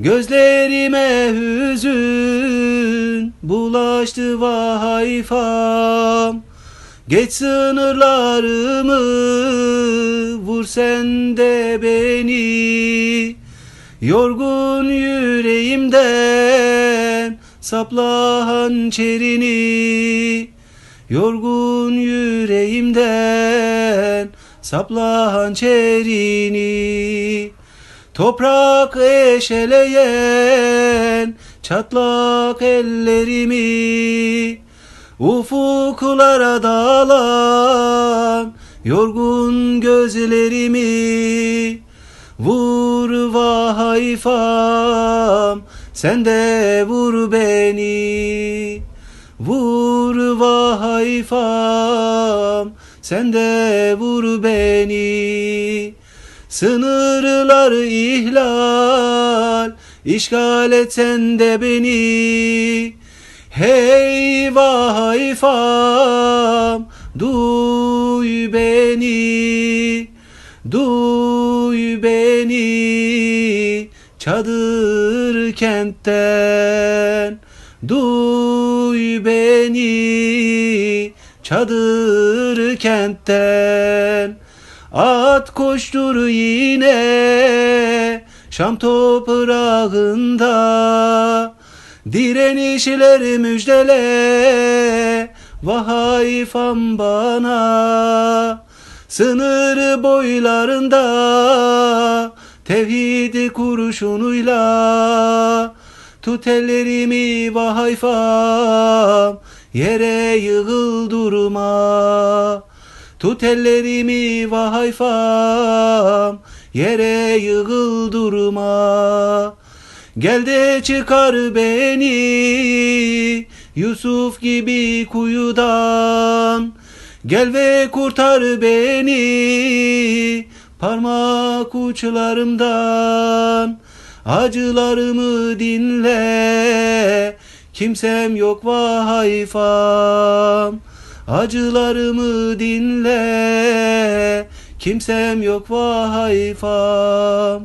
Gözlerime hüzün bulaştı vahayfam. Geç sınırlarımı vur sen de beni. Yorgun yüreğimden sapla hançerini Yorgun yüreğimden sapla hançerini Toprak eşeleyen çatlak ellerimi Ufuklara dalan yorgun gözlerimi Vur vahayfam sen de vur beni. Vur vahayfam sen de vur beni Sınırlar ihlal işgal et sen de beni. Hey vahayfam duy beni Duy beni. Çadır kentten Duy beni. Çadır kentten At koştur yine Şam toprağında. Direnişleri müjdele Vahayfam bana. Sınır boylarında Tevhid kurşunuyla Tut ellerimi vahayfam Yere yığıl durma Tut ellerimi vahayfam Yere yığıl durma. Gel de çıkar beni Yusuf gibi kuyudan. Gel ve kurtar beni Parmak uçlarımdan. Acılarımı dinle Kimsem yok vahayfam Acılarımı dinle. Kimsem yok vahayfam